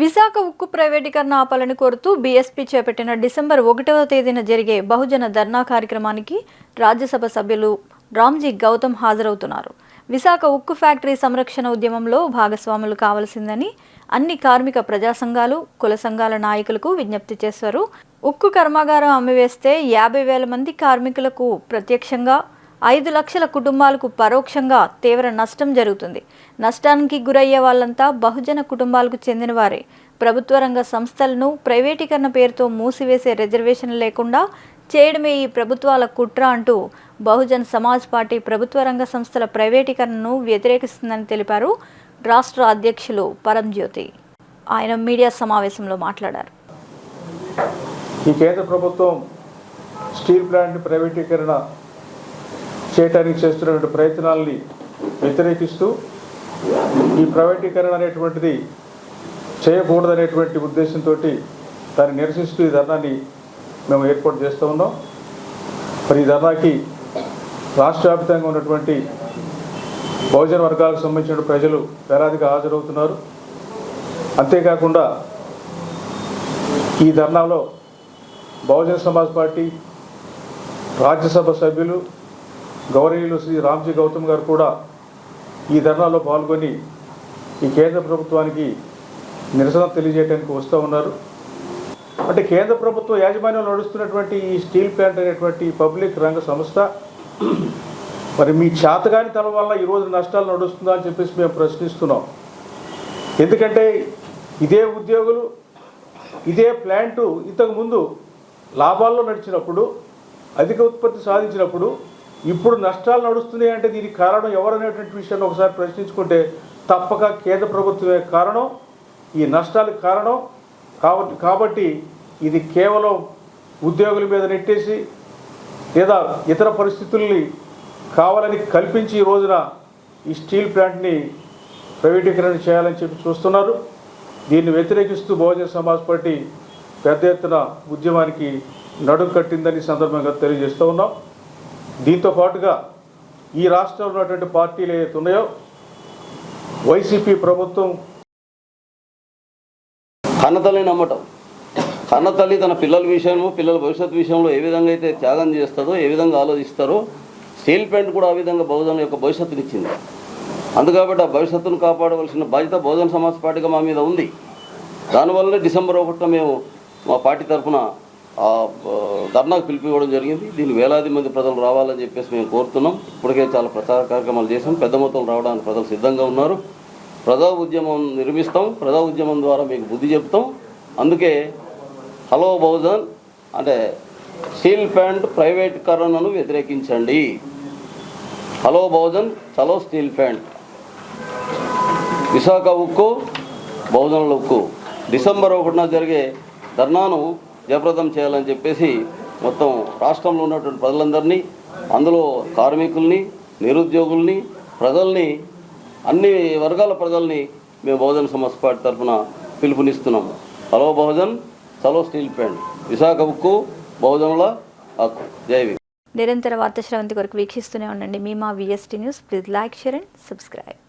విశాఖ ఉక్కు ప్రైవేటీకరణ ఆపాలని కోరుతూ బీఎస్పీ చేపట్టిన డిసెంబర్ ఒకటవ తేదీన జరిగే బహుజన ధర్నా కార్యక్రమానికి రాజ్యసభ సభ్యులు రామ్జీ గౌతమ్ హాజరవుతున్నారు. విశాఖ ఉక్కు ఫ్యాక్టరీ సంరక్షణ ఉద్యమంలో భాగస్వాములు కావలసిందని అన్ని కార్మిక ప్రజా సంఘాలు కుల సంఘాల నాయకులకు విజ్ఞప్తి చేశారు. ఉక్కు కర్మాగారం అమ్మివేస్తే యాభై వేల మంది కార్మికులకు ప్రత్యక్షంగా ఐదు లక్షల కుటుంబాలకు పరోక్షంగా తీవ్ర నష్టం జరుగుతుంది. నష్టానికి గురయ్యే వాళ్ళంతా బహుజన కుటుంబాలకు చెందినవారే. ప్రభుత్వ రంగ సంస్థలను ప్రైవేటీకరణ పేరుతో మూసివేసే రిజర్వేషన్ లేకుండా చేయడమే ఈ ప్రభుత్వాల కుట్ర అంటూ బహుజన్ సమాజ్ పార్టీ ప్రభుత్వ రంగ సంస్థల ప్రైవేటీకరణను వ్యతిరేకిస్తుందని తెలిపారు రాష్ట్ర అధ్యక్షులు పరంజ్యోతి ఆయన మీడియా సమావేశంలో మాట్లాడారు. ఈ కేంద్ర ప్రభుత్వం స్టీల్ ప్లాంట్ ప్రైవేటీకరణ చేయటానికి చేస్తున్నటువంటి ప్రయత్నాల్ని వ్యతిరేకిస్తూ ఈ ప్రైవేటీకరణ అనేటువంటిది చేయకూడదనేటువంటి ఉద్దేశంతో దాన్ని నిరసిస్తూ ఈ ధర్నాన్ని మేము ఏర్పాటు చేస్తూ ఉన్నాం. మరి ఈ ధర్నాకి రాష్ట్ర వ్యాప్తంగా ఉన్నటువంటి బహుజన వర్గాలకు సంబంధించిన ప్రజలు వేలాదిగా హాజరవుతున్నారు. అంతేకాకుండా ఈ ధర్నాలో బహుజన సమాజ్ పార్టీ రాజ్యసభ సభ్యులు గౌరవీయులు శ్రీ రామ్జీ గౌతమ్ గారు కూడా ఈ ధర్నాలో పాల్గొని ఈ కేంద్ర ప్రభుత్వానికి నిరసన తెలియజేయడానికి వస్తూ ఉన్నారు. అంటే కేంద్ర ప్రభుత్వ యాజమాన్యంలో నడుస్తున్నటువంటి ఈ స్టీల్ ప్లాంట్ అనేటువంటి పబ్లిక్ రంగ సంస్థ మరి మీ చేతగాని తన వల్ల ఈరోజు నష్టాలు నడుస్తుందా అని చెప్పేసి మేము ప్రశ్నిస్తున్నాం. ఎందుకంటే ఇదే ఉద్యోగులు ఇదే ప్లాంటు ఇంతకుముందు లాభాల్లో నడిచినప్పుడు అధిక ఉత్పత్తి సాధించినప్పుడు ఇప్పుడు నష్టాలు నడుస్తున్నాయి అంటే దీనికి కారణం ఎవరనేటువంటి విషయాన్ని ఒకసారి ప్రశ్నించుకుంటే తప్పక కేంద్ర ప్రభుత్వమే కారణం. ఈ నష్టాలకు కారణం. కాబట్టి కాబట్టి ఇది కేవలం ఉద్యోగుల మీద నెట్టేసి లేదా ఇతర పరిస్థితుల్ని కావాలని కల్పించి ఈ రోజున ఈ స్టీల్ ప్లాంట్ని ప్రైవేటీకరణ చేయాలని చెప్పి చూస్తున్నారు. దీన్ని వ్యతిరేకిస్తూ బహుజన సమాజ్ పార్టీ పెద్ద ఎత్తున ఉద్యమానికి నడుం కట్టిందని సందర్భంగా తెలియజేస్తూ ఉన్నాం. దీంతో పాటుగా ఈ రాష్ట్రంలో ఉన్నటువంటి పార్టీలు ఏవైతే ఉన్నాయో వైసీపీ ప్రభుత్వం కన్నతల్లి నమ్మటం. కన్నతల్లి తన పిల్లల విషయము పిల్లల భవిష్యత్తు విషయంలో ఏ విధంగా అయితే త్యాగం చేస్తారో ఏ విధంగా ఆలోచిస్తారో స్టీల్ ప్యాంట్ కూడా ఆ విధంగా బహుజన యొక్క భవిష్యత్తునిచ్చింది అందుకాబట్టి ఆ భవిష్యత్తును కాపాడవలసిన బాధ్యత బహుజన సమాజ్ పార్టీగా మా మీద ఉంది. దానివల్లనే డిసెంబర్ ఒకటిన మేము మా పార్టీ తరఫున ఆ, ధర్నాకు పిలిపివ్వడం జరిగింది. దీన్ని వేలాది మంది ప్రజలు రావాలని చెప్పేసి మేము కోరుతున్నాం. ఇప్పటికే చాలా ప్రచార కార్యక్రమాలు చేసాం పెద్ద మొత్తంలో రావడానికి ప్రజలు సిద్ధంగా ఉన్నారు. ప్రజా ఉద్యమం నిర్మిస్తాం. ప్రజా ఉద్యమం ద్వారా మీకు బుద్ధి చెప్తాం. అందుకే హలో బహుజన్ అంటే స్టీల్ ప్రైవేట్ ప్రైవేటీకరణను వ్యతిరేకించండి. హలో బహుజన్ చలో స్టీల్ ప్యాంట్. విశాఖ ఉక్కు బహుజనుల ఉక్కు. డిసెంబర్ ఒకటిన జరిగే ధర్నాను జయప్రదం చేయాలని చెప్పేసి మొత్తం రాష్ట్రంలో ఉన్నటువంటి ప్రజలందరినీ అందులో కార్మికుల్ని నిరుద్యోగుల్ని ప్రజల్ని అన్ని వర్గాల ప్రజల్ని మేము బహుజన సమాజ్ పార్టీ తరఫున పిలుపునిస్తున్నాం హలో బహుజన్ చలో స్టీల్ ప్యాంట్ విశాఖ ఉక్కు బహుజనుల హక్కు. జైవి నిరంతర వార్త శ్రవంతి కొరకు వీక్షిస్తూనే ఉండండి మీ మా VST news please like share and subscribe